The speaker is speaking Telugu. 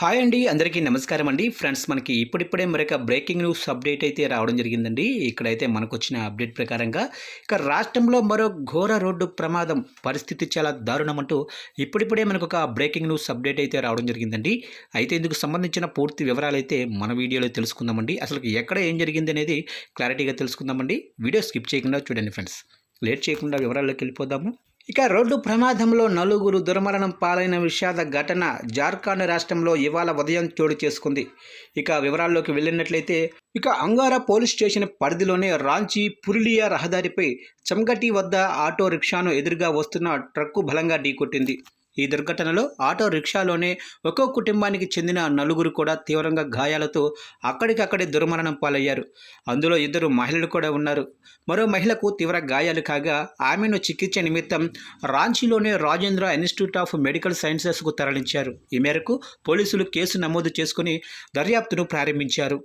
హాయ్ అండి అందరికీ నమస్కారం అండి. ఫ్రెండ్స్ మనకి ఇప్పుడిప్పుడే మరొక బ్రేకింగ్ న్యూస్ అప్డేట్ అయితే రావడం జరిగిందండి. ఇక్కడైతే మనకు వచ్చిన అప్డేట్ ప్రకారంగా ఇక రాష్ట్రంలో మరో ఘోర రోడ్డు ప్రమాదం పరిస్థితి చాలా దారుణం అంటూ ఇప్పుడిప్పుడే మనకు ఒక బ్రేకింగ్ న్యూస్ అప్డేట్ అయితే రావడం జరిగిందండి. అయితే ఇందుకు సంబంధించిన పూర్తి వివరాలు అయితే మన వీడియోలో తెలుసుకుందామండి. అసలు ఎక్కడ ఏం జరిగింది అనేది క్లారిటీగా తెలుసుకుందామండి. వీడియో స్కిప్ చేయకుండా చూడండి ఫ్రెండ్స్. లేట్ చేయకుండా వివరాల్లోకి వెళ్ళిపోదాము. ఇక రోడ్డు ప్రమాదంలో నలుగురు దుర్మరణం పాలైన విషాద ఘటన జార్ఖండ్ రాష్ట్రంలో ఇవాళ ఉదయం చోటు చేసుకుంది. ఇక వివరాల్లోకి వెళ్ళినట్లయితే ఇక అంగారా పోలీస్ స్టేషన్ పరిధిలోనే రాంచీ పురులియా రహదారిపై చంగటి వద్ద ఆటో రిక్షాను ఎదురుగా వస్తున్న ట్రక్కు బలంగా ఢీకొట్టింది. ఈ దుర్ఘటనలో ఆటో రిక్షాలోనే ఒక్కో కుటుంబానికి చెందిన నలుగురు కూడా తీవ్రంగా గాయాలతో అక్కడికక్కడే దుర్మరణం పాలయ్యారు. అందులో ఇద్దరు మహిళలు కూడా ఉన్నారు. మరో మహిళకు తీవ్ర గాయాలు కాగా ఆమెను చికిత్స నిమిత్తం రాంచీలోనే రాజేంద్ర ఇన్స్టిట్యూట్ ఆఫ్ మెడికల్ సైన్సెస్కు తరలించారు. ఈ మేరకు పోలీసులు కేసు నమోదు చేసుకుని దర్యాప్తును ప్రారంభించారు.